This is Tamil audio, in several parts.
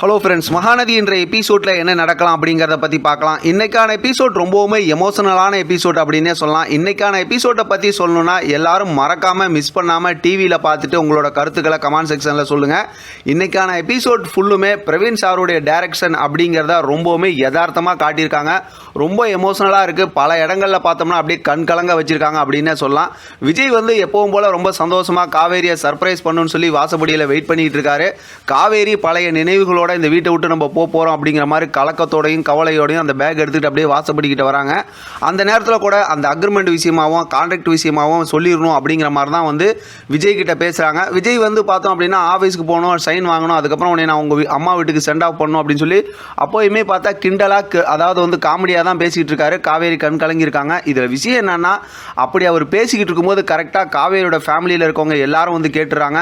ஹலோ ஃப்ரெண்ட்ஸ் மகாநதி என்ற எபிசோடில் என்ன நடக்கலாம் அப்படிங்கிறத பற்றி பார்க்கலாம். இன்றைக்கான எபிசோட் ரொம்பவுமே எமோஷனலான எபிசோட் அப்படின்னே சொல்லலாம். இன்றைக்கான எபிசோட்டை பற்றி சொல்லணும்னா எல்லாரும் மறக்காமல் மிஸ் பண்ணாமல் டிவியில் பார்த்துட்டு உங்களோட கருத்துக்களை கமெண்ட் செக்ஷனில் சொல்லுங்கள் இன்றைக்கான எபிசோட் ஃபுல்லுமே பிரவீன் சாருடைய டேரக்ஷன் அப்படிங்கிறத ரொம்பவுமே யதார்த்தமாக காட்டியிருக்காங்க. ரொம்ப எமோஷனலாக இருக்குது பல இடங்களில் பார்த்தோம்னா அப்படியே கண் கலங்க வச்சுருக்காங்க அப்படின்னே சொல்லலாம். விஜய் வந்து எப்பவும் போல் ரொம்ப சந்தோஷமாக காவேரியை சர்ப்ரைஸ் பண்ணுன்னு சொல்லி வாசப்படியில் வெயிட் பண்ணிகிட்டு இருக்காரு. காவேரி பழைய நினைவுகளோட இந்த வீட்டை விட்டு நம்ம போக போகிறோம் அப்படிங்கிற மாதிரி கலக்கத்தோடையும் கவலையோடையும் அந்த பேக் எடுத்துகிட்டு அப்படியே வாசப்படிக்கிட்டு வராங்க. அந்த நேரத்தில் கூட அந்த அக்ரிமெண்ட் விஷயமாகவும் கான்ட்ராக்ட் விஷயமாகவும் சொல்லிடணும் அப்படிங்கிற மாதிரி தான் வந்து விஜய் கிட்ட பேசுகிறாங்க விஜய் வந்து பார்த்தோம் அப்படின்னா ஆஃபீஸ்க்கு போகணும் சைன் வாங்கணும் அதுக்கப்புறம் உடனே நான் உங்கள் அம்மா வீட்டுக்கு சென்ட் ஆஃப் பண்ணணும் அப்படின்னு சொல்லி அப்போயுமே பார்த்தா கிண்டலாக அதாவது வந்து காமெடியாக தான் பேசிக்கிட்டு இருக்காரு. காவேரி கண் கலங்கியிருக்காங்க இதில் விஷயம் என்னன்னா அப்படி அவர் பேசிக்கிட்டு இருக்கும்போது கரெக்டாக காவேரியோட ஃபேமிலியில் இருக்கவங்க எல்லாரும் வந்து கேட்டுறாங்க.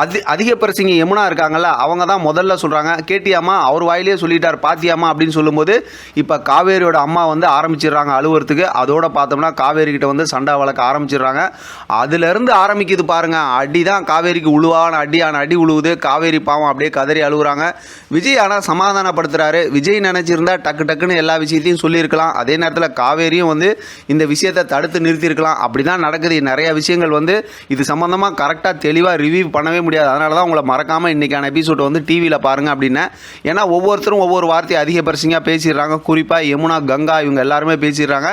அது அதிக பிரசிங்க யமுனா இருக்காங்கல்ல அவங்க தான் முதல்ல சொல்கிறாங்க கேட்டியாமா அவர் வாயிலே சொல்லிட்டார் பாத்தியாமா அப்படின்னு சொல்லும்போது இப்போ காவேரியோட அம்மா வந்து ஆரம்பிச்சிடுறாங்க அழுவுறதுக்கு. அதோட பார்த்தோம்னா காவேரி கிட்ட வந்து சண்டை வளர்க்க ஆரம்பிச்சிடுறாங்க. அதுலேருந்து ஆரம்பிக்குது பாருங்க அடி தான் காவேரிக்கு உழுவான அடியான அடி உழுவுது. காவேரி பாவம் அப்படியே கதறி அழுகுறாங்க விஜய் ஆனால் சமாதானப்படுத்துறாரு. விஜய் நினச்சிருந்தா டக்கு டக்குன்னு எல்லா விஷயத்தையும் சொல்லியிருக்கலாம். அதே நேரத்தில் காவேரியும் வந்து இந்த விஷயத்தை தடுத்து நிறுத்தியிருக்கலாம். அப்படி தான் நடக்குது. நிறைய விஷயங்கள் வந்து இது சம்மந்தமாக கரெக்டாக தெளிவாக ரிவ்யூ பண்ணவே முடியாது. அதனால தான் உங்களை மறக்காமல் இன்றைக்கான எபிசோட் வந்து டிவியில் பாருங்கள் என்ன? ஏன்னா ஒவ்வொருத்தரும் ஒவ்வொரு வார்த்தையை அதிகபரிசிங்காக பேசிடுறாங்க. குறிப்பாக யமுனா கங்கா இவங்க எல்லாருமே பேசிடுறாங்க.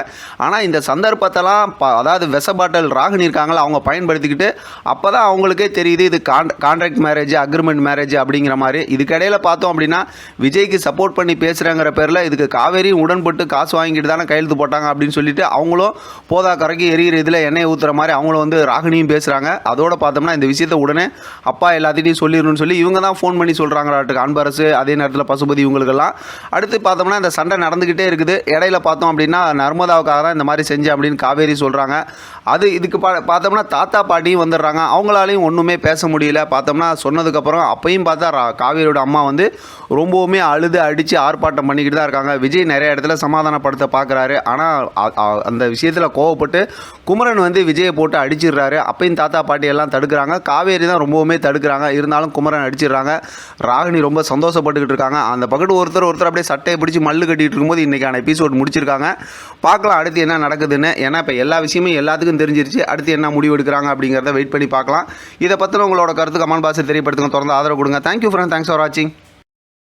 ஆனால் இந்த சந்தர்ப்பத்தெல்லாம் அதாவது வெச பாட்டல் ராகினி இருக்காங்களா அவங்க பயன்படுத்திக்கிட்டு அப்போ தான் அவங்களுக்கே தெரியுது இது Khan contract marriage agreement marriage அப்படிங்கிற மாதிரி. இதுக்கிடையில் பார்த்தோம் அப்படின்னா விஜய்க்கு சப்போர்ட் பண்ணி பேசுகிறேங்கிற பேரில் இதுக்கு காவேரியும் உடன்பட்டு காசு வாங்கிட்டு தானே கையெழுத்து போட்டாங்க அப்படின்னு சொல்லிட்டு அவங்களும் போதா கரைக்கு எரியிற இதில் எண்ணெய் ஊற்றுற மாதிரி அவங்களும் வந்து ராகினியும் பேசுகிறாங்க அதோட பார்த்தோம்னா இந்த விஷயத்தை உடனே அப்பா எல்லாத்திட்டையும் சொல்லிடணும்னு சொல்லி இவங்க தான் ஃபோன் பண்ணி சொல்கிறாங்களாட்டுக்கு அன்பரசு. அதே நேரத்தில் பசுபதி இவங்களுக்கெல்லாம். அடுத்து பார்த்தோம்னா இந்த சண்டை நடந்துக்கிட்டே இருக்குது. இடையில பார்த்தோம் அப்படின்னா நர்மதாவுக்காக தான் இந்த மாதிரி செஞ்சேன் அப்படின்னு காவேரி சொல்கிறாங்க அது இதுக்கு பா பார்த்தோம்னா தாத்தா பாட்டியும் வந்துடுறாங்க. அவங்களாலையும் ஒன்றுமே பேச முடியல. பார்த்தோம்னா சொன்னதுக்கப்புறம் அப்பையும் பார்த்தா காவேரியோட அம்மா வந்து ரொம்பவுமே அழுது அடித்து ஆர்ப்பாட்டம் பண்ணிக்கிட்டு தான் இருக்காங்க. விஜய் நிறைய இடத்துல சமாதானப்படுத்த பார்க்குறாரு ஆனால் அந்த விஷயத்தில் கோவப்பட்டு குமரன் வந்து விஜயை போட்டு அடிச்சிடுறாரு. அப்பையும் தாத்தா பாட்டி எல்லாம் தடுக்கிறாங்க. காவேரி தான் ரொம்பவுமே தடுக்கிறாங்க. இருந்தாலும் குமரன் அடிச்சிடுறாங்க. ராகினி ரொம்ப சந்தோஷம் சந்தோஷப்பட்டுக்கிட்டு இருக்காங்க. அந்த பக்கத்து ஒருத்தர் ஒருத்தர் அப்படியே சட்டையை பிடிச்சி மல்லு கட்டிகிட்டு இருக்கும்போது இன்றைக்கான எபிசோட் முடிச்சிருக்காங்க. பார்க்கலாம் அடுத்து என்ன நடக்குதுன்னு. ஏன்னா இப்போ எல்லா விஷயமும் எல்லாத்துக்கும் தெரிஞ்சிருச்சு. அடுத்து என்ன முடிவு எடுக்கிறாங்க அப்படிங்கிறத வெயிட் பண்ணி பார்க்கலாம். இதை பற்றின உங்களோட கருத்து கமெண்ட் பாக்ஸில் தெரியப்படுத்துங்க. தொடர்ந்து ஆதரவு கொடுங்க. தேங்க்யூ ஃப்ரெண்ட் தேங்க்ஸ் ஃபார் வாட்சிங்